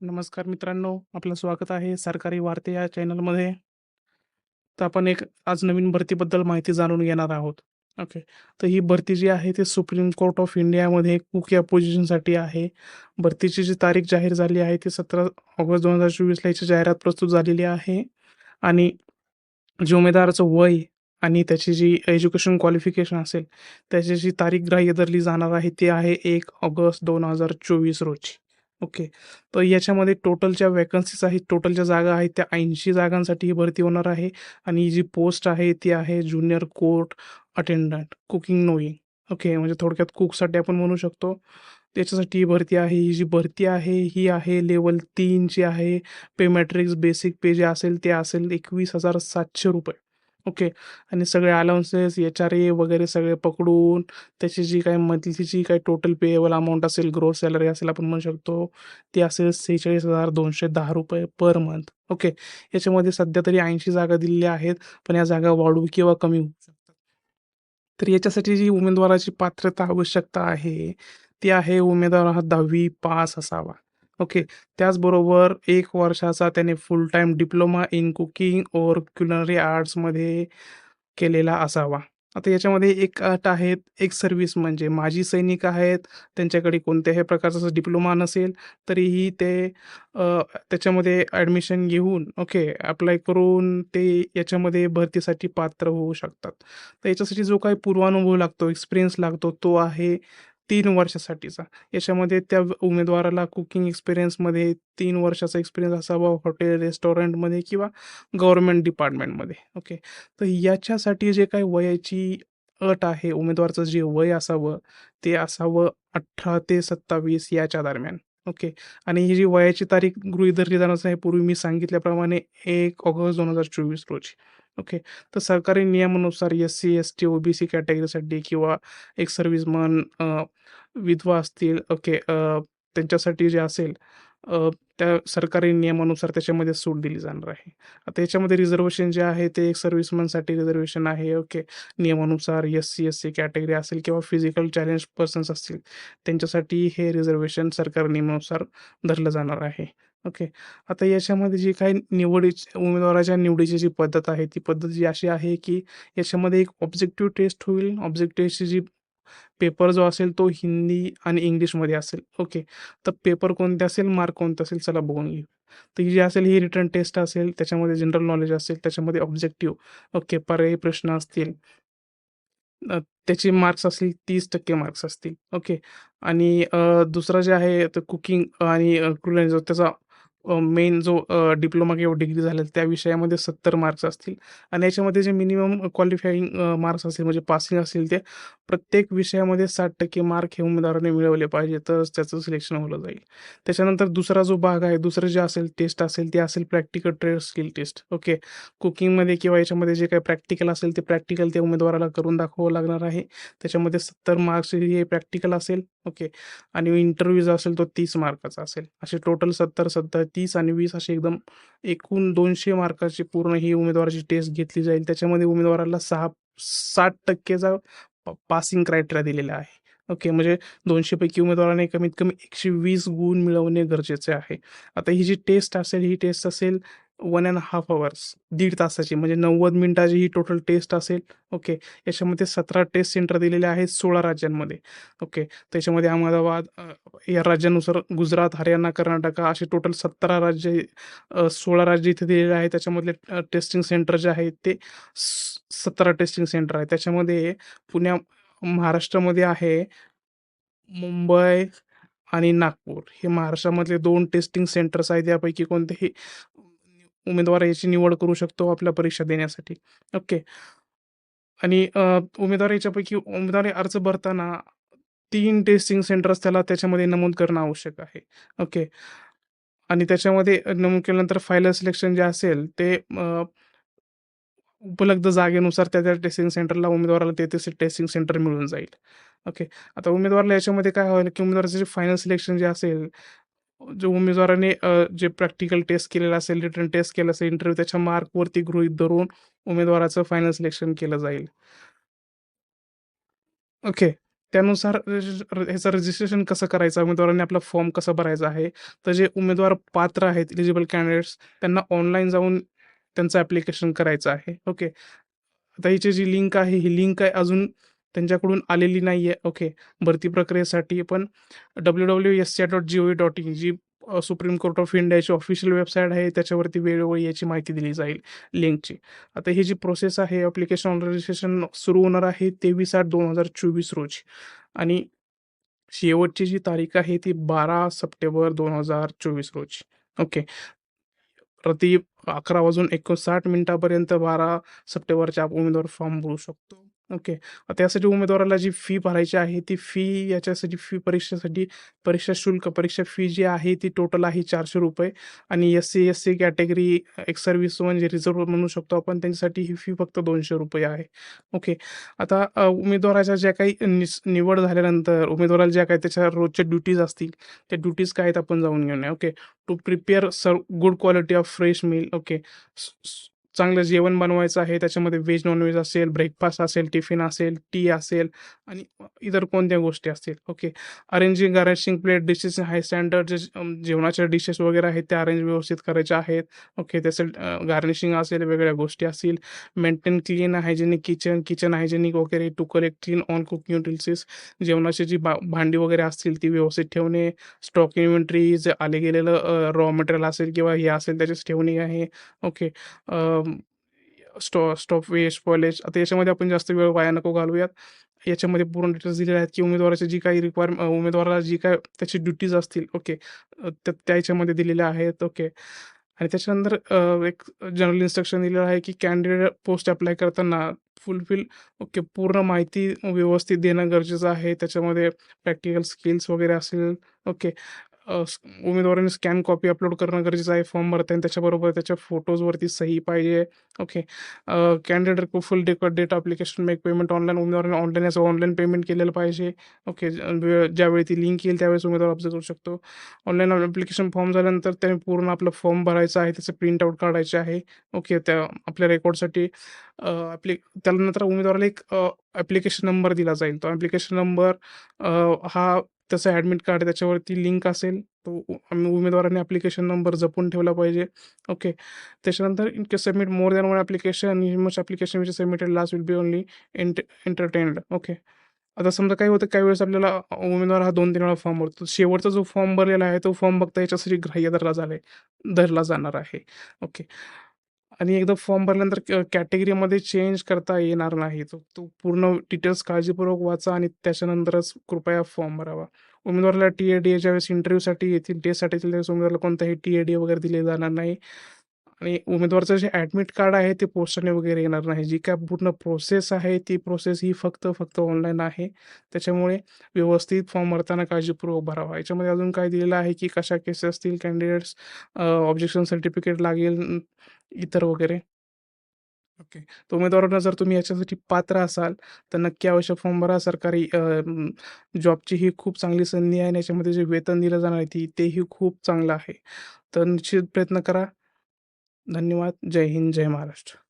नमस्कार मित्रांनो, आपलं स्वागत आहे सरकारी वार्ते या चॅनलमध्ये. तर आपण एक आज नवीन भरतीबद्दल माहिती जाणून घेणार आहोत. ओके. तर ही भरती जी आहे ती सुप्रीम कोर्ट ऑफ इंडियामध्ये कुक या पोझिशनसाठी आहे. भरतीची जी तारीख जाहीर झाली आहे ती 17 ऑगस्ट 2024ला याची जाहिरात प्रस्तुत झालेली आहे आणि जे उमेदवाराचं वय आणि त्याची जी एज्युकेशन क्वालिफिकेशन असेल, त्याची जी तारीख ग्राह्य धरली जाणार आहे ती आहे एक ऑगस्ट 2024 रोजी. ओके. तर याच्यामध्ये टोटल ज्या आहेत, टोटल ज्या जागा आहेत त्या 80 जागांसाठी ही भरती होणार आहे आणि ही जी पोस्ट आहे ती आहे junior court attendant, cooking knowing. Okay. म्हणजे थोडक्यात कुकसाठी आपण म्हणू शकतो. त्याच्यासाठी ही भरती आहे. ही जी भरती आहे ही आहे लेवल तीनची आहे. पे मॅट्रिक्स बेसिक पे जे असेल ते असेल ₹21,700 ओके. आणि सगळे अलाउन्सेस, एच-आर-ए वगैरे सगळे पकडून त्याची जी काही मंथलीची जी काही टोटल पेएबल अमाऊंट असेल, ग्रोथ सॅलरी असेल आपण म्हणू शकतो, ती असेल ₹46,210 पर मंथ. ओके. याच्यामध्ये सध्या तरी 80 जागा दिलेल्या आहेत, पण या जागा वाढू किंवा कमी होऊ शकतात. तर याच्यासाठी जी उमेदवाराची पात्रता आवश्यकता आहे, ती आहे उमेदवार हा 10वी पास असावा. ओके. त्याचबरोबर एक वर्षाचा त्याने full time diploma in cooking or culinary आर्ट्समध्ये केलेला असावा. आता याच्यामध्ये एक अट आहेत एक सर्व्हिस म्हणजे माजी सैनिक आहेत, त्यांच्याकडे कोणत्याही प्रकारचा डिप्लोमा नसेल, तरीही ते त्याच्यामध्ये ॲडमिशन घेऊन ओके, अप्लाय करून ते याच्यामध्ये भरतीसाठी पात्र होऊ शकतात. तर याच्यासाठी जो काही पूर्वानुभव लागतो, एक्सपिरियन्स लागतो, तो आहे तीन वर्षासाठीचा. याच्यामध्ये त्या उमेदवाराला कुकिंग एक्सपिरियन्समध्ये तीन वर्षाचा एक्सपिरियन्स असावा हॉटेल, रेस्टॉरंटमध्ये किंवा गव्हर्नमेंट डिपार्टमेंटमध्ये. ओके. तर याच्यासाठी जे काही वयाची अट आहे, उमेदवाराचं जे वय असावं, ते असावं 18 ते 27 याच्या दरम्यान. ओके. आणि ही जी वयाची तारीख गृहीत धरली जाणार आहे, पूर्वी मी सांगितल्याप्रमाणे एक ऑगस्ट 2024 रोजी. ओके. तर सरकारी नियमानुसार एस-सी, एस-टी, ओ-बी-सी कॅटेगरीसाठी किंवा एक सर्व्हिसमन विधवा असतील ओके, त्यांच्यासाठी जे असेल त्या सरकारी नियमानुसार त्याच्यामध्ये सूट दिली जाणार आहे. आता याच्यामध्ये रिझर्वेशन जे आहे ते एक सर्व्हिसमनसाठी रिझर्वेशन आहे. ओके. नियमानुसार S C, S C category असेल किंवा फिजिकल चॅलेंज पर्सन्स असतील, त्यांच्यासाठी हे रिझर्वेशन सरकारी नियमानुसार धरलं जाणार आहे. ओके. आता याच्यामध्ये जी काही निवडीची उमेदवाराच्या निवडीची जी पद्धत आहे, ती पद्धत जी अशी आहे की याच्यामध्ये एक ऑब्जेक्टिव्ह टेस्ट होईल. ऑब्जेक्टिव्ह टेस्टची जी पेपर जो असेल तो हिंदी आणि इंग्लिशमध्ये असेल. ओके. तर पेपर कोणते असेल, मार्क कोणते असेल, चला बघून घेऊ. तर ही जी असेल ही रिटन टेस्ट असेल, त्याच्यामध्ये जनरल नॉलेज असेल, त्याच्यामध्ये ऑब्जेक्टिव्ह ओके, पर्यायी प्रश्न असतील. अ, त्याचे मार्क्स असतील 30% मार्क्स असतील. ओके. आणि अ, दुसरं जे आहे तर कुकिंग आणि अ, त्याचा मेन जो डिप्लोमा किंवा डिग्री झालेला त्या विषयामध्ये 70 मार्क्स असतील. आणि याच्यामध्ये जे मिनिमम क्वालिफाईंग मार्क्स असतील म्हणजे पासिंग असतील ते प्रत्येक विषयामध्ये 60% मार्क हे उमेदवाराने मिळवले पाहिजे, तरच त्याचं सिलेक्शन होलं जाईल. त्याच्यानंतर दुसरा जो भाग आहे, दुसरं जे असेल टेस्ट असेल, ते असेल practical trade skill test. Okay. कुकिंगमध्ये किंवा याच्यामध्ये जे काही प्रॅक्टिकल असेल, ते प्रॅक्टिकल त्या उमेदवाराला करून दाखवावं लागणार आहे. त्याच्यामध्ये सत्तर मार्क्स हे प्रॅक्टिकल असेल. ओके. आणि इंटरव्ह्यू जो असेल तो तीस मार्काचा असेल. असे टोटल 70, 70, 30 आणि वीस असे एकदम एकूण दोनशे मार्काची पूर्ण ही उमेदवाराची टेस्ट घेतली जाईल. त्याच्यामध्ये उमेदवाराला सहा साठ टक्केचा पासिंग क्रायटेरिया दिलेला आहे. ओके. म्हणजे दोनशेपैकी उमेदवाराने कमीत कमी 120 गुण मिळवणे गरजेचे आहे. आता ही जी टेस्ट असेल, ही टेस्ट असेल वन अँड हाफ अवर्स, दीड तासाची म्हणजे 90 मिनिटाची ही टोटल टेस्ट असेल. ओके. याच्यामध्ये 17 टेस्ट सेंटर दिलेले आहेत 16 राज्यांमध्ये. ओके. त्याच्यामध्ये अहमदाबाद या राज्यानुसार गुजरात, हरियाणा, कर्नाटका असे टोटल 17 राज्य सोळा राज्य इथे दिलेले आहेत. त्याच्यामधले टेस्टिंग सेंटर जे आहेत ते सतरा टेस्टिंग सेंटर आहे त्याच्यामध्ये पुण्या महाराष्ट्रामध्ये आहे मुंबई आणि नागपूर हे महाराष्ट्रामधले दोन टेस्टिंग सेंटर्स आहेत. यापैकी कोणतेही उमेदवार याची निवड करू शकतो आपल्या परीक्षा देण्यासाठी. ओके. आणि उमेदवार याच्यापैकी उमेदवारी अर्ज भरताना तीन टेस्टिंग सेंटर्स त्याला त्याच्यामध्ये नमूद करणं आवश्यक आहे. ओके. आणि त्याच्यामध्ये नमूद केल्यानंतर फायनल सिलेक्शन जे असेल ते उपलब्ध जागेनुसार त्या-त्या टेस्टिंग सेंटरला उमेदवाराला ते-ते टेस्टिंग सेंटर मिळून जाईल. ओके. आता उमेदवाराला याच्यामध्ये काय होईल, की उमेदवाराचं जे फायनल सिलेक्शन जे असेल, जो उमेदवाराने जे प्रॅक्टिकल टेस्ट केलेलं असेल, रिटर्न टेस्ट केलं असेल, इंटरव्ह्यू त्याच्या मार्कवरती गृहित धरून उमेदवाराचं फायनल सिलेक्शन केलं जाईल. ओके. त्यानुसार ह्याचं रजिस्ट्रेशन कसं करायचं, उमेदवारांनी आपला फॉर्म कसा भरायचा आहे. तर जे उमेदवार पात्र आहेत, एलिजिबल कॅन्डिडेट्स त्यांना ऑनलाईन जाऊन त्यांचं ॲप्लिकेशन करायचं आहे. ओके. आता हिची जी लिंक आहे, ही लिंक आहे अजून त्यांच्याकडून आलेली नाही आहे. ओके. भरती प्रक्रियेसाठी पण डब्ल्यू डब्ल्यू यस या डॉट जी अ, सुप्रीम कोर्ट ऑफ इंडियाची ऑफिशियल वेबसाईट आहे, त्याच्यावरती वेळोवेळी याची माहिती दिली जाईल लिंकची. आता ही जी प्रोसेस आहे ॲप्लिकेशन रजिस्ट्रेशन सुरू होणार आहे 23/8/2024 रोजी आणि शेवटची जी तारीख आहे ती 12 सप्टेंबर 2024 रोजी. ओके. प्रति अकरा वाजून 59 मिनिटापर्यंत 12 सप्टेंबरच्या उमेदवार फॉर्म भरू शकतो. ओके. त्यासाठी उमेदवाराला जी फी भरायची आहे, ती फी याच्यासाठी फी परीक्षेसाठी परीक्षा शुल्क, परीक्षा फी जी आहे ती टोटल आहे ₹400 आणि एस-सी, एस-सी कॅटेगरी एक सर्व्हिस म्हणजे रिझर्व्ह म्हणू शकतो आपण, त्यांच्यासाठी ही फी फक्त ₹200 आहे. ओके. आता अ, उमेदवाराच्या ज्या काही निस निवड झाल्यानंतर उमेदवाराला ज्या काही त्याच्या रोजच्या ड्युटीज असतील, त्या ड्युटीज काय आहेत आपण जाऊन घेऊया. Okay. To prepare sir good quality of fresh meal. Okay. स स चांगलं जेवण बनवायचं आहे. त्याच्यामध्ये व्हेज, नॉनव्हेज असेल, ब्रेकफास्ट असेल, टिफिन असेल, टी असेल आणि इतर कोणत्या गोष्टी असतील. Okay. Arranging, arranging plate dishes high standard जे जेवणाच्या डिशेस वगैरे आहेत, त्या अरेंज व्यवस्थित करायच्या आहेत. ओके. त्याचं गार्निशिंग असेल, वेगळ्या गोष्टी असतील. Maintain clean hygienic kitchen, kitchen hygienic वगैरे to collect clean on cooking utilities जेवणाची जी बा भांडी वगैरे असतील, ती व्यवस्थित ठेवणे. स्टॉक इन्व्हेंटरी जे आले गेलेलं रॉ मटेरियल असेल किंवा हे असेल त्याच्यात ठेवणे आहे. ओके. स्टॉ स्टॉप वेस्ट, स्पॉइलेज आता याच्यामध्ये आपण जास्त वेळ वाया नको घालूयात याच्यामध्ये पूर्ण डिटेल्स दिलेले आहेत, की उमेदवाराची जी काही रिक्वायर उमेदवाराला जी काय त्याची ड्युटीज असतील. ओके. त्या त्या दिलेल्या आहेत. ओके. आणि त्याच्यानंतर एक जनरल इन्स्ट्रक्शन दिलेलं आहे, की कॅन्डिडेट पोस्ट अप्लाय करताना फुलफिल ओके पूर्ण माहिती व्यवस्थित देणं गरजेचं आहे. त्याच्यामध्ये प्रॅक्टिकल स्किल्स वगैरे असेल. ओके. उमेदवाराने स्कॅन कॉपी अपलोड करणं गरजेचं आहे फॉर्म भरताना. त्याच्याबरोबर त्याच्या फोटोजवरती सही पाहिजे. Okay. Uh, candidate full record date application make payment online उमेदवाराने ऑनलाईन याचं ऑनलाईन पेमेंट केलेलं पाहिजे. ओके. ज्यावेळी ती लिंक येईल त्यावेळेस उमेदवार अर्ज करू शकतो. ऑनलाईन ॲप्लिकेशन फॉर्म झाल्यानंतर त्याने पूर्ण आपलं फॉर्म भरायचा आहे. त्याचं प्रिंट आउट काढायचे आहे. ओके. त्या आपल्या रेकॉर्डसाठी आपली त्यानंतर उमेदवाराला एक ॲप्लिकेशन नंबर दिला जाईल. तो ॲप्लिकेशन नंबर हा त्याचं ॲडमिट कार्ड त्याच्यावरती लिंक असेल. तो उ उमेदवाराने ॲप्लिकेशन नंबर जपून ठेवला पाहिजे. ओके. त्याच्यानंतर in case submit more than one application you must application which submitted last will be only एंट एंटरटेन्ड. ओके. आता समजा काय होतं काही वेळेस आपल्याला उमेदवार हा 2-3 वेळा फॉर्म भरतो. शेवटचा जो फॉर्म भरलेला आहे, तो फॉर्म बघता याच्यासाठी ग्राह्य धरला झालाय धरला जाणार आहे. ओके. आणि एकदा फॉर्म भरल्यानंतर कॅटेगरीमध्ये चेंज करता येणार नाही. तो तो पूर्ण डिटेल्स काळजीपूर्वक वाचा आणि त्याच्यानंतरच कृपया फॉर्म भरावा. उमेदवाराला टी-ए-डी एच्या वेळेस इंटरव्ह्यूसाठी येतील, टेस्टसाठी येतील त्यावेळेस उमेदवाराला कोणताही टी-ए-डी वगैरे दिले जाणार नाही. आणि उमेदवाराचं जे ॲडमिट कार्ड आहे ते पोस्टाने वगैरे येणार नाही. जी काय पूर्ण प्रोसेस आहे, ती प्रोसेस ही फक्त फक्त ऑनलाईन आहे. त्याच्यामुळे व्यवस्थित फॉर्म भरताना काळजीपूर्वक भरावा. याच्यामध्ये अजून काय दिलेलं आहे, की कशा केसेस असतील कॅन्डिडेट्स ऑब्जेक्शन सर्टिफिकेट लागेल इतर वगैरे. ओके. तर उमेदवारांना जर तुम्ही याच्यासाठी पात्र असाल, तर नक्की अवश्य फॉर्म भरा. सरकारी जॉबची ही खूप चांगली संधी आहे आणि याच्यामध्ये जे वेतन दिलं जाणार आहे, ती तेही खूप चांगलं आहे. तर निश्चित प्रयत्न करा. धन्यवाद. जय हिंद, जय महाराष्ट्र.